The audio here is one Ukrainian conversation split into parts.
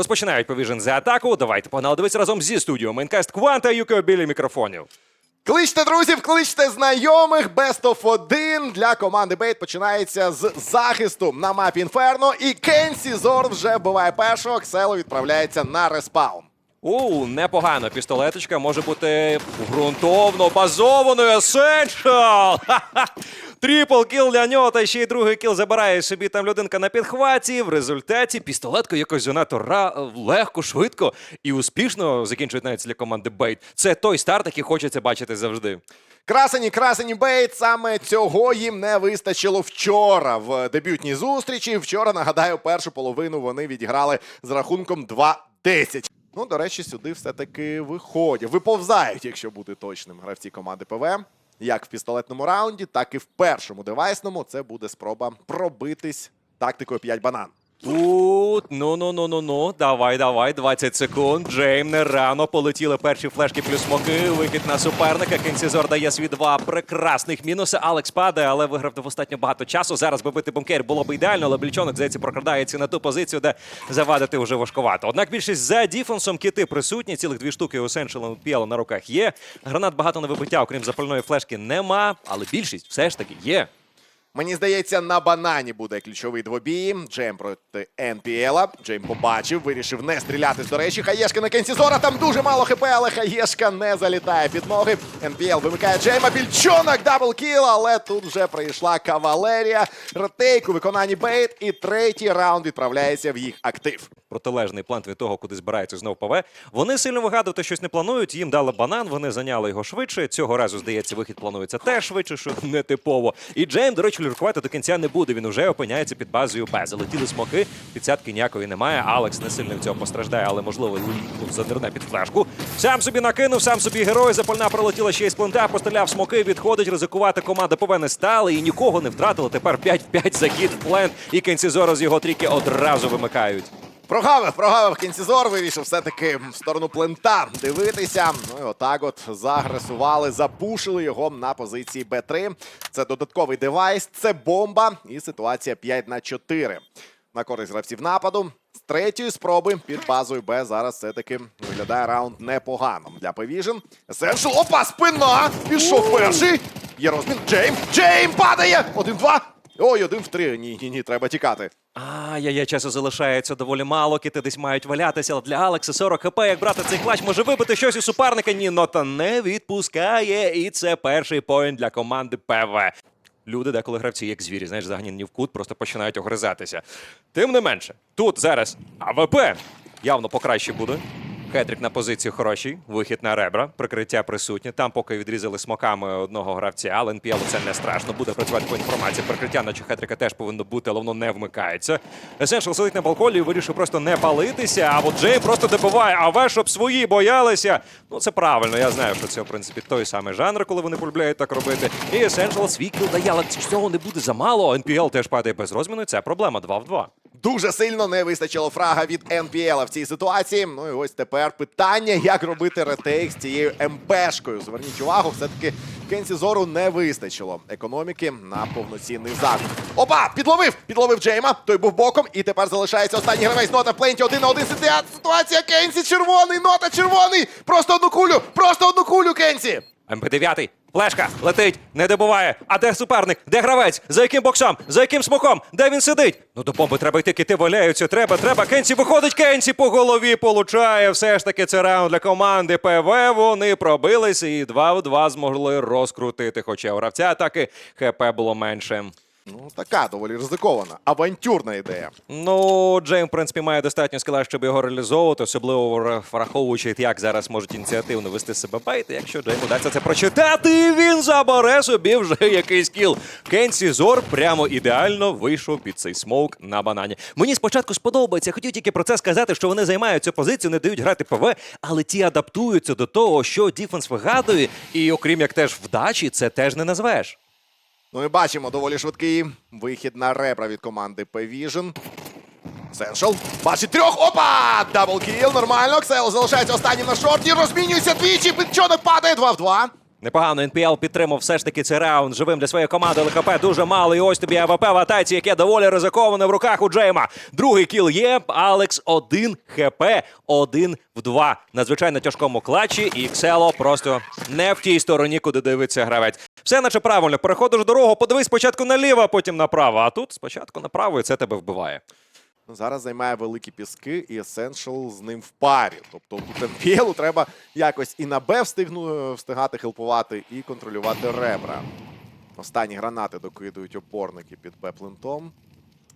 Розпочинають Provision за атаку. Давайте погнали дивитися разом зі студією Майнкаст Кванта Юкио біля мікрофонів. Кличте друзів, кличте знайомих. Best of 1 для команди Бейт починається з захисту на мапі Інферно. І Кенсі Зор вже вбиває першого. Ксело відправляється на респаун. У, непогано. Пістолеточка може бути ґрунтовно базованою. Essential! Трипл кіл для нього, та ще й другий кіл забирає собі там людинка на підхваті. В результаті пістолетка якось занадто ра... легко, швидко і успішно закінчують навіть для команди Бейт. Це той старт, який хочеться бачити завжди. Красені, красені Бейт. Саме цього їм не вистачило вчора в дебютній зустрічі. Вчора, нагадаю, першу половину вони відіграли з рахунком 2-10. Ну, до речі, сюди все-таки виходять. Виповзають, якщо бути точним, гравці команди ПВ. Як в пістолетному раунді, так і в першому девайсному. Це буде спроба пробитись тактикою 5 банан. Тут, ну ну ну ну ну давай, давай, 20 секунд. Джейм не рано полетіли перші флешки плюс смоки. Вихід на суперника. Кенсізор дає свій два прекрасних мінуси. Алекс падає, але виграв достатньо багато часу. Зараз би бити бункер було б ідеально, але Блічонок, здається, прокрадається на ту позицію, де завадити вже важкувато. Однак більшість за діфенсом кити присутні. Цілих дві штуки у Сеншела Піала на руках є. Гранат багато на вибиття, окрім запальної флешки, нема, але більшість все ж таки є. Мені здається, на банані буде ключовий двобій. Джейм проти НПЛа. Джейм побачив, вирішив не стріляти. До речі, Хаєшка на кінці зора. Там дуже мало хп, але Хаєшка не залітає під ноги. НПЛ вимикає Джейма. Більчонок даблкіл, але тут вже прийшла кавалерія. Ретейк у виконанні бейт. І третій раунд відправляється в їх актив. Протилежний план від того, куди збирається знов ПВ. Вони сильно вигадувати щось не планують. Їм дали банан, вони зайняли його швидше. Цього разу, здається, вихід планується теж швидше, що не типово. І Джейм, до речі, ліркувати до кінця не буде. Він вже опиняється під базою Б. Залетіли смоки, підсядки ніякої немає. Алекс не сильно від цього постраждає, але можливо задерне під флешку. Сам собі накинув, сам собі герой. Запальна пролетіла ще й з плента, постріляв смоки, відходить, ризикувати команда ПВ не стали і нікого не втратили. Тепер 5 в 5 захід в плент. І Кенсізора з його тріки одразу вимикають. Прогавив, прогавив кінцізор, вирішив все-таки в сторону плента дивитися. Ну і отак от загресували, запушили його на позиції Б3. Це додатковий девайс, це бомба і ситуація 5 на 4. На користь гравців нападу. З третьої спроби під базою Б зараз все-таки виглядає раунд непогано для Певіжн. Есеншл, опа, спина! Пішов перший. Є розмін. Джейм, Джейм падає! Один-два. Ой, один в три. Ні, ні, ні, треба тікати. Ай-яй-яй, часу залишається доволі мало. Кити десь мають валятися, але для Алекса 40 хп. Як брати цей клач може вибити щось у суперника. Ні, нота не відпускає. І це перший поінт для команди ПВ. Люди, деколи гравці, як звірі, знаєш, загнані в кут, просто починають огризатися. Тим не менше, тут зараз АВП явно покраще буде. Хетрик на позиції хороший, вихід на ребра, прикриття присутнє. Там поки відрізали смоками одного гравця, але НПЛ це не страшно. Буде працювати по інформації. Прикриття, наче хетрика теж повинно бути, але воно не вмикається. Есеншл сидить на балконі і вирішив просто не палитися. А от Джей просто добиває, а ви, щоб свої боялися. Ну це правильно. Я знаю, що це в принципі той самий жанр, коли вони полюбляють так робити. І Essential свій кіл дає, але цього не буде замало. НПЛ теж падає без розміну. Це проблема 2 в 2. Дуже сильно не вистачило фрага від НПЛ в цій ситуації. Ну і ось тепер питання, як робити ретейк з цією МПшкою. Зверніть увагу, все-таки Кенсі Зору не вистачило економіки на повноцінний захід. Опа! Підловив! Підловив Джейма. Той був боком. І тепер залишається останній гравець. Нота пленті один на один ситуація. Кенсі червоний! Нота червоний! Просто одну кулю! Просто одну кулю, Кенсі! МП9. Флешка летить, не добуває. А де суперник? Де гравець? За яким боксом? За яким смоком? Де він сидить? Ну до бомби треба йти, кити валяються. Треба, треба. Кенсі виходить. Кенсі по голові получає. Все ж таки це раунд для команди ПВ. Вони пробилися і 2 в 2 змогли розкрутити. Хоча у гравця атаки ХП було менше. Ну, така доволі ризикована, авантюрна ідея. Ну, Джейм, в принципі, має достатньо скіла, щоб його реалізовувати, особливо враховуючи, як зараз можуть ініціативно вести себе бейти. Якщо Джейму вдасться це прочитати, він забере собі вже якийсь кіл. Кенсі Зор прямо ідеально вийшов під цей смоук на банані. Мені спочатку сподобається. Хотів тільки про це сказати, що вони займають цю позицію, не дають грати ПВ, але ті адаптуються до того, що Діфенс вигадує, і окрім як теж вдачі, це теж не назвеш. Ну і бачимо доволі швидкий вихід на ребра від команди P-Vision. Сеншал. Бачить трьох. Опа! Даблкіл. Нормально. Ксел залишається останнім на шорті. Розмінюється двічі. Підчонок падає 2 в 2. Непогано НПЛ підтримав все ж таки цей раунд живим для своєї команди. ЛХП дуже мало. І ось тобі АВП в атаці, яке доволі ризиковане в руках у Джейма. Другий кіл є. Алекс 1 хп, 1 в 2. Надзвичайно тяжкому клатчі. І Ксело просто не в тій стороні, куди дивиться гравець. Все наче правильно. Переходиш дорогу, подивись спочатку наліво, потім направо. А тут спочатку направо, і це тебе вбиває. Зараз займає великі піски, і Essential з ним в парі. Тобто тут МПЛу треба якось і на Б встигну, встигати хелпувати, і контролювати ребра. Останні гранати докидують опорники під Б-плентом.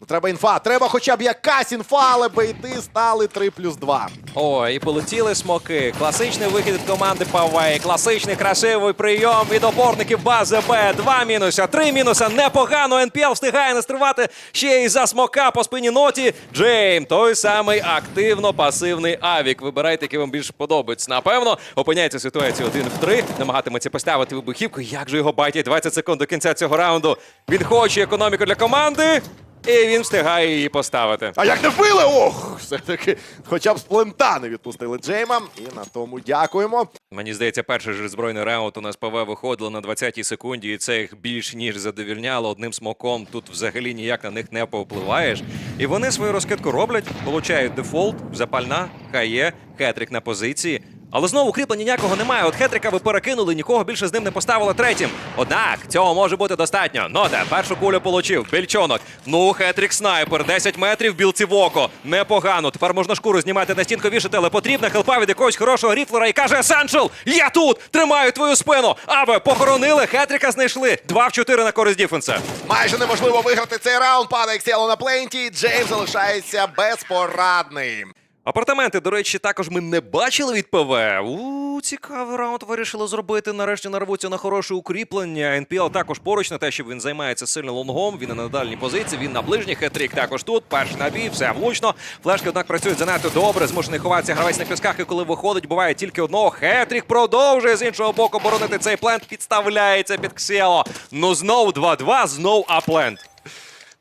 Ну, треба інфа, треба хоча б якась інфа, але бейти стали 3 плюс 2. О, і полетіли смоки. Класичний вихід від команди Павей. Класичний красивий прийом від опорників бази Б. Два мінуса, три мінуса. Непогано. НПЛ встигає настривати ще й за смока по спині ноті. Джейм, той самий активно-пасивний авік. Вибирайте, який вам більше подобається. Напевно, опиняється ситуація один в три. Намагатиметься поставити вибухівку. Як же його байтять 20 секунд до кінця цього раунду. Він хоче економіку для команди. І він встигає її поставити. А як не вбили? Ох, все-таки хоча б з плента не відпустили Джейма. І на тому дякуємо. Мені здається, перший ж збройний раунд у нас ПВ виходило на 20-й секунді, і це їх більш ніж задовільняло одним смоком. Тут взагалі ніяк на них не повпливаєш. І вони свою розкидку роблять, получають дефолт, запальна, хай є, хетрик на позиції. Але знову кріплення ніякого немає. От хетрика ви перекинули, нікого більше з ним не поставили третім. Однак цього може бути достатньо. Нота, першу кулю получив. Більчонок. Ну, хетрик снайпер. 10 метрів білці в око. Непогано. Тепер можна шкуру знімати на стінку вішати, але потрібна хелпа від якогось хорошого ріфлера і каже Есеншл! Я тут! Тримаю твою спину! Абе, похоронили, хетрика знайшли. 2 в 4 на користь діфенса. Майже неможливо виграти цей раунд. Падає Ксєло на пленті. Джейм залишається безпорадний. Апартаменти, до речі, також ми не бачили від ПВ. У цікавий раунд вирішили зробити. Нарешті нарвуться на хороше укріплення. НПЛ також поруч на те, що він займається сильно лонгом. Він на дальній позиції. Він на ближній хетрік також тут. Перший набій, все влучно. Флешки, однак, працюють занадто добре. Змушений ховатися гравець на пісках. І коли виходить, буває тільки одного. Хетрік продовжує з іншого боку боронити цей плент. Підставляється під Ксіело. Ну знов 2-2, знов аплент.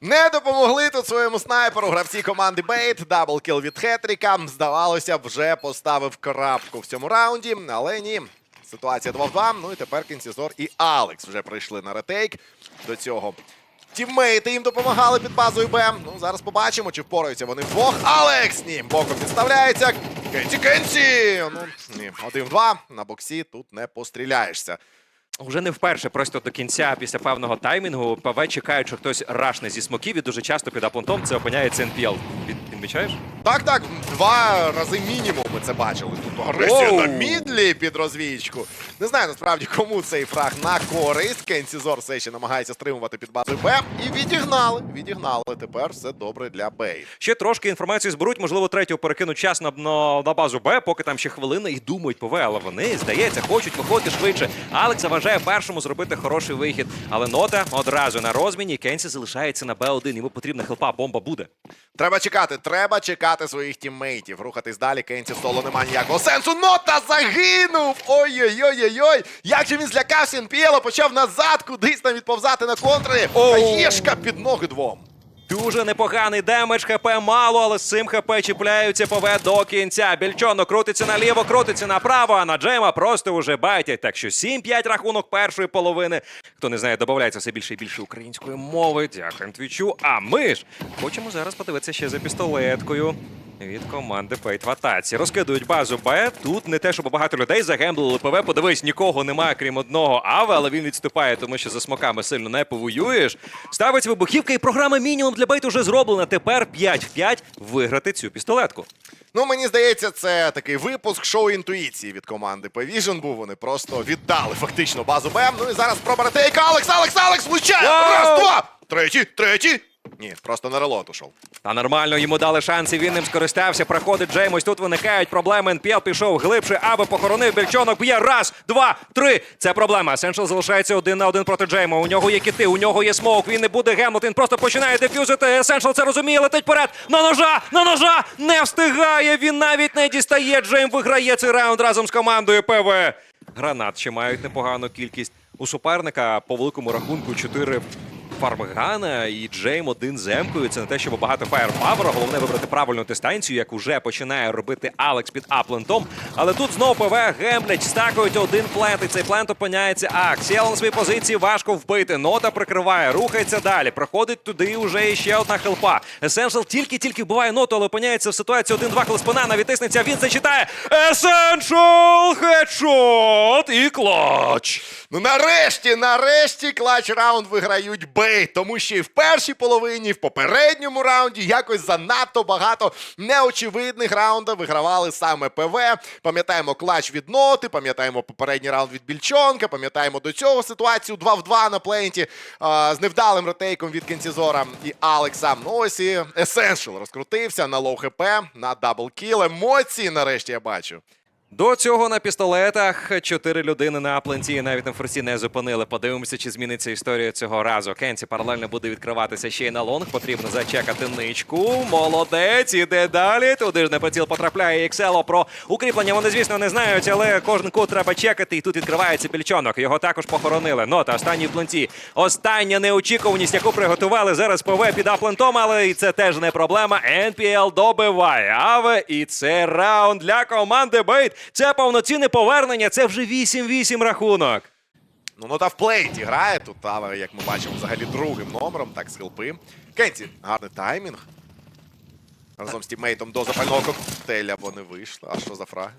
Не допомогли тут своєму снайперу гравці команди Бейт. Даблкіл від Хетріка. Здавалося, вже поставив крапку в цьому раунді, але ні. Ситуація 2 в 2. Ну і тепер Кінцізор і Алекс вже прийшли на ретейк. До цього тіммейти їм допомагали під базою Б. Ну, зараз побачимо, чи впораються вони вдвох. Алекс! Ні, боком підставляється. Кенсі Кенсі! Ну, ні, один-два. На боксі тут не постріляєшся. Уже не вперше, просто до кінця після певного таймінгу ПВ чекають, що хтось рашне зі смоків і дуже часто під аплантом це опиняється НПЛ. Відмічаєш? Так, так, два рази мінімум ми це бачили. Тут агресія на мідлі під розвідчку. Не знаю насправді, кому цей фраг на користь. Кенсі Зор все ще намагається стримувати під базою Б. І відігнали. Відігнали. Тепер все добре для Бей. Ще трошки інформації зберуть, можливо, третього перекинуть час на, на, на базу Б, поки там ще хвилина і думають ПВ, але вони, здається, хочуть виходити швидше. Алекс заважає першому зробити хороший вихід. Але нота одразу на розміні. Кенсі залишається на Б1. Йому потрібна хелпа, бомба буде. Треба чекати, треба чекати своїх тіммейтів. Рухатись далі. Кенсі соло немає ніякого сенсу. Нота загинув! Ой-ой-ой-ой-ой! Як же він злякався НПЛ, почав назад кудись там відповзати на контри. Оу. Хаєшка під ноги двом. Дуже непоганий демедж, ХП мало, але з цим ХП чіпляються ПВ до кінця. Більчонок крутиться наліво, крутиться направо, а на Джема просто уже байтять. Так що 7-5 рахунок першої половини. Хто не знає, додається все більше і більше української мови. Дякуємо твічу. А ми ж хочемо зараз подивитися ще за пістолеткою. Від команди Пейт в атаці. Розкидують базу Б. Тут не те, щоб багато людей загемблили ПВ. Подивись, нікого немає, крім одного Аве, але він відступає, тому що за смоками сильно не повоюєш. Ставить вибухівка, і програма мінімум для Бейт уже зроблена. Тепер 5 в 5 виграти цю пістолетку. Ну, мені здається, це такий випуск шоу інтуїції від команди P-Vision був. Вони просто віддали фактично базу Б. Ну і зараз спроба ретейка. Алекс, Алекс, Алекс, влучає! Раз, два! Третій, третій! Ні, просто на релот ушов. Та нормально йому дали шанс, і він ним скористався. Проходить Джейм. Тут виникають проблеми. НПЛ пішов глибше, аби похоронив більчонок. Б'є раз, два, три. Це проблема. Essential залишається один на один проти Джейма. У нього є кіти, у нього є смоук. Він не буде гемлити. Він просто починає дефюзити. Essential це розуміє, летить вперед. На ножа! На ножа! Не встигає. Він навіть не дістає. Джейм виграє цей раунд разом з командою ПВ. Гранат ще мають непогану кількість. У суперника по великому рахунку 4 Фармгана і Джейм один з емкою. Це не те, щоб багато фаєрпавера. Головне вибрати правильну дистанцію, як уже починає робити Алекс під аплентом. Але тут знову ПВ гемблять, стакують один плент, і цей плент опиняється Ак. Сіл на своїй позиції важко вбити. Нота прикриває, рухається далі. Проходить туди уже іще одна хелпа. Есеншал тільки-тільки вбиває ноту, але опиняється в ситуації 1-2, коли спина навітисниця. Він зачитає Есеншал хедшот і клач. Ну нарешті, нарешті клач раунд виграють бей, тому що і в першій половині, в попередньому раунді якось занадто багато неочевидних раундів вигравали саме ПВ. Пам'ятаємо клач від ноти, пам'ятаємо попередній раунд від Більчонка, пам'ятаємо до цього ситуацію 2 в 2 на пленті а, з невдалим ретейком від Кенцізора і Алекса. Ну ось і Essential розкрутився на лоу хп, на даблкіл. Емоції нарешті я бачу. До цього на пістолетах чотири людини на апленті і навіть на форсі не зупинили. Подивимося, чи зміниться історія цього разу. Кенсі паралельно буде відкриватися ще й на лонг. Потрібно зачекати ничку. Молодець, іде далі. Туди ж на приціл потрапляє Ексело. Про укріплення вони, звісно, не знають, але кожен кут треба чекати. І тут відкривається пільчонок. Його також похоронили. Нота останній в пленті. Остання неочікуваність, яку приготували зараз ПВ під аплентом, але і це теж не проблема. NPL добиває. Аве, і це раунд для команди Бейт. Це повноцінне повернення. Це вже 8-8 рахунок. Ну, нота в плейті грає тут, але, як ми бачимо, взагалі другим номером, так, з хелпи. Кенті, гарний таймінг. Разом з тіммейтом до запального коктейля вони вийшли. А що за фраги?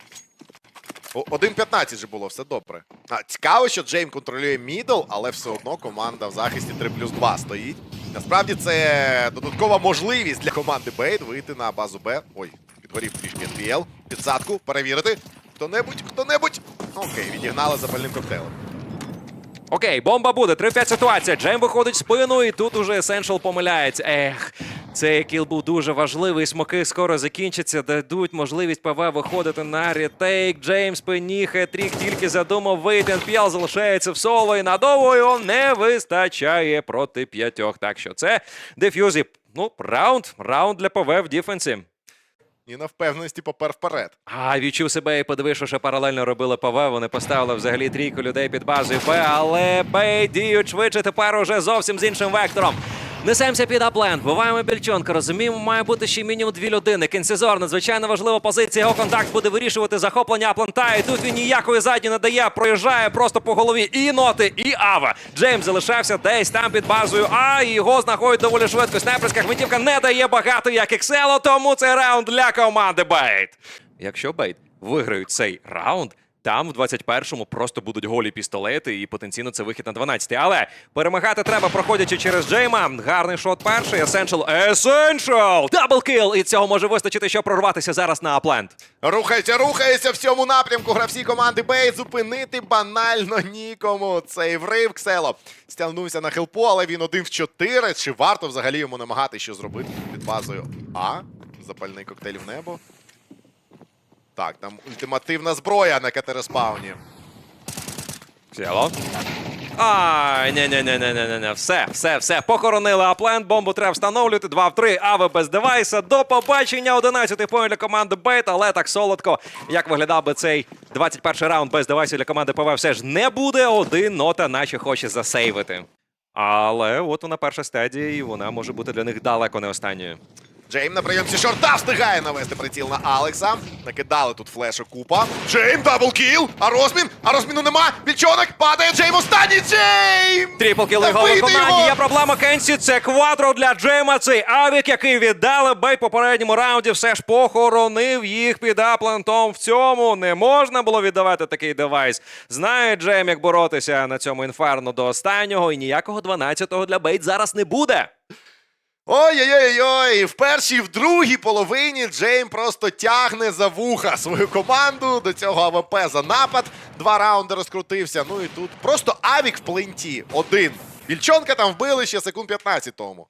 О, 1.15 же було, все добре. А, цікаво, що Джейм контролює мідл, але все одно команда в захисті 3 плюс 2 стоїть. Насправді це додаткова можливість для команди Бейт вийти на базу Б. Ой, підгорів трішки NPL. Підсадку, перевірити. Хто-небудь, хто-небудь. Окей, відігнали запальним коктейлем. Окей, бомба буде. 3-5 ситуація. Джейм виходить в спину, і тут уже Essential помиляється. Ех, цей кіл був дуже важливий. Смоки скоро закінчаться. Дадуть можливість ПВ виходити на ретейк. Джейм спині, хетрік тільки задумав вийти. НПЛ залишається в соло і надовго його не вистачає проти п'ятьох. Так що це деф'юзі. Ну, раунд, раунд для ПВ в діфенсі. І на впевненості попер вперед. А, відчув себе і подивив, що паралельно робили ПВ. Вони поставили взагалі трійку людей під базою Б, але Б діють швидше тепер уже зовсім з іншим вектором. Несемося під апленд, буваємо більчонка. Розуміємо, має бути ще мінімум дві людини. Кінцезор, надзвичайно важлива позиція. Його контакт буде вирішувати захоплення аплента. І тут він ніякої задні не дає. Проїжджає просто по голові і ноти, і ава. Джеймс залишався десь там під базою. А його знаходять доволі швидко. Снайперська гвинтівка не дає багато, як Ексело, тому це раунд для команди Бейт. Якщо Бейт виграють цей раунд. Там в 21-му просто будуть голі пістолети, і потенційно це вихід на 12-й. Але перемагати треба, проходячи через Джейма. Гарний шот перший. Essential. Essential! Даблкіл! І цього може вистачити, щоб прорватися зараз на апленд. Рухається, рухається в цьому напрямку. Гравці команди Бей зупинити банально нікому. Цей врив Ксело стягнувся на хелпу, але він один в чотири. Чи варто взагалі йому намагати що зробити під базою? А? Запальний коктейль в небо. Так, там ультимативна зброя на КТ-респауні. Сіло. Ай, ні ні ні ні ні ні Все, все, все. Похоронили апленд, бомбу треба встановлювати. 2 в 3, ави без девайса. До побачення. 11-й поінт для команди Бейт, але так солодко. Як виглядав би цей 21-й раунд без девайсів для команди ПВ все ж не буде. Один нота наче хоче засейвити. Але от вона перша стадія, і вона може бути для них далеко не останньою. Джейм на прийомці шорта встигає навести приціл на Алекса. Накидали тут флешу купа. Джейм даблкіл! А розмін? А розміну нема! Більчонок падає Джейм останній Джейм! Трипл кіли Та гол виконання. його! Є проблема Кенсі. Це квадро для Джейма. Цей авік, який віддали Бей в попередньому раунді, все ж похоронив їх під аплантом. В цьому не можна було віддавати такий девайс. Знає Джейм, як боротися на цьому інферно до останнього, і ніякого 12-го для Бейт зараз не буде. Ой-ой-ой, в першій, в другій половині Джейм просто тягне за вуха свою команду. До цього АВП за напад. Два раунди розкрутився. Ну і тут просто авік в пленті. Один. Більчонка там вбили ще секунд 15 тому.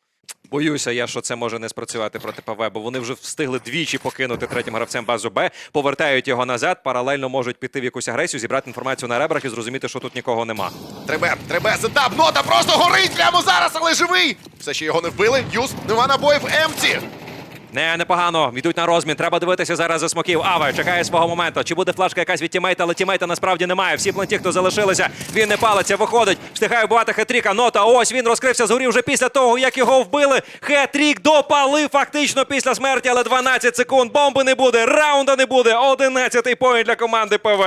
Боюся я, що це може не спрацювати проти ПВ, бо вони вже встигли двічі покинути третім гравцем базу Б, повертають його назад, паралельно можуть піти в якусь агресію, зібрати інформацію на ребрах і зрозуміти, що тут нікого нема. Требе, требе, сетап, нота просто горить прямо зараз, але живий! Все ще його не вбили. Юз, нема набоїв Емці. Не, непогано. Йдуть на розмін. Треба дивитися зараз за смоків. Аве чекає свого моменту. Чи буде флешка якась від тімейта, але тімейта насправді немає. Всі пленті, хто залишилися, він не палиться, виходить. Встигає вбивати хетріка. Нота. Ось він розкрився згорів вже після того, як його вбили. Хетрік допалив фактично після смерті, але 12 секунд. Бомби не буде, раунда не буде. 11-й поінт для команди ПВ.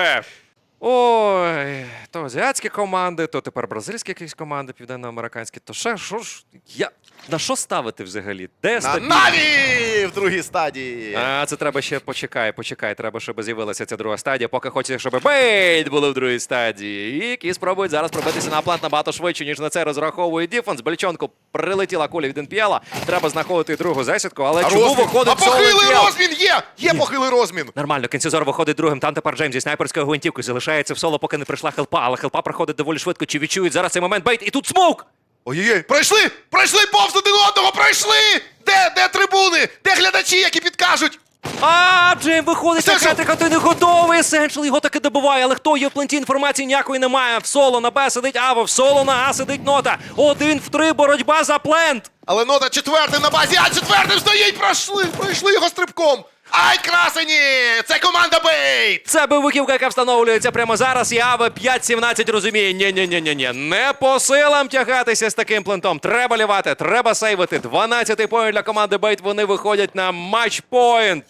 Ой, то азіатські команди, то тепер бразильські якісь команди, південноамериканські, то ще що ж. Я на що ставити взагалі? Де На стабільність? Наві в другій стадії. А, це треба ще почекай, почекай. Треба, щоб з'явилася ця друга стадія. Поки хочеться, щоб бейт були в другій стадії. І які спробують зараз пробитися на плант набагато швидше, ніж на це розраховує Діфенс. Бельчонку прилетіла куля від НПЛа. Треба знаходити другу засідку, але А чому розмін? виходить а соло похилий NPL? розмін є! Є похилий розмін! Нормально, Кенсізор виходить другим. Там тепер Джеймс зі снайперською гвинтівкою залишається в соло, поки не прийшла хелпа. Але хелпа проходить доволі швидко. Чи відчують зараз цей момент бейт? І тут смоук! Ой-ой, пройшли! Пройшли повз один одного! Пройшли! Де? Де трибуни? Де глядачі, які підкажуть? А, Джейм виходить на хетрика, той не готовий. Есеншл його таки добиває, але хто є в пленті інформації ніякої немає. В соло на Б сидить Аво, в соло на А сидить нота. Один в три боротьба за плент. Але нота четвертий на базі, а четвертим стоїть! Пройшли! Пройшли його стрибком! Ай, красені! Це команда Бейт! Це бивуківка, яка встановлюється прямо зараз. І в 5-17 розуміє. ні ні ні ні ні Не по силам тягатися з таким плентом. Треба лівати, треба сейвити. 12-й поінт для команди Бейт. Вони виходять на матч-поінт.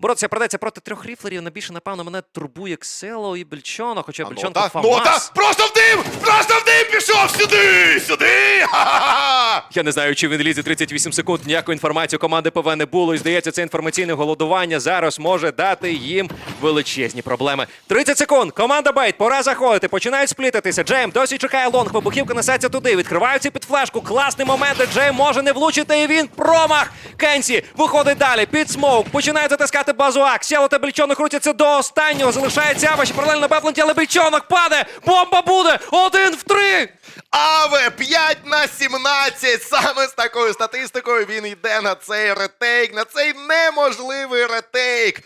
Боротися придеться проти трьох ріфлерів. Найбільше, напевно, мене турбує Ксело і Бельчоно, хоча А Бельчонко нота, фамас. нота! Просто в дим! Просто в дим пішов сюди! Сюди! Ха-ха-ха! Я не знаю, чи він лізе 38 секунд. Ніякої інформації у команди ПВ не було. І здається, це інформаційне голодування зараз може дати їм величезні проблеми. 30 секунд. Команда Бейт. Пора заходити. Починають сплітитися. Джейм досі чекає лонг. Вибухівка несеться туди. Відкриваються під флешку. Класний момент. де Джейм може не влучити. І він промах. Кенсі виходить далі. Під смоук. Починає затискати базу ак. Сяло та Бельчонок крутяться до останнього. Залишається Ава. Ще паралельно на Бепленті, але Бельчонок падає. Бомба буде. Один в три. Аве 5 на 17. Саме з такою статистикою він йде на цей ретейк, на цей неможливий ретейк.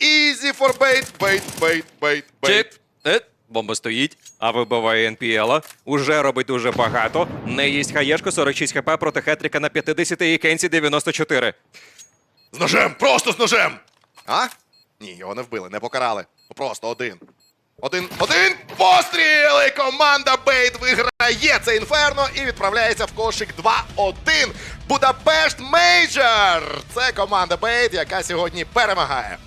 Easy for bait, bait, bait, bait, bait. Е, Бомба стоїть, а вибиває НПЛа. Уже робить дуже багато. Не їсть хаєшко 46 хп проти Хетріка на 50 і Кенсі 94. З ножем, просто з ножем. А? Ні, його не вбили, не покарали. Ну, Просто один. Один, один постріл! І команда Бейт виграє це інферно і відправляється в кошик 2-1. Будапешт Мейджор! Це команда Бейт, яка сьогодні перемагає.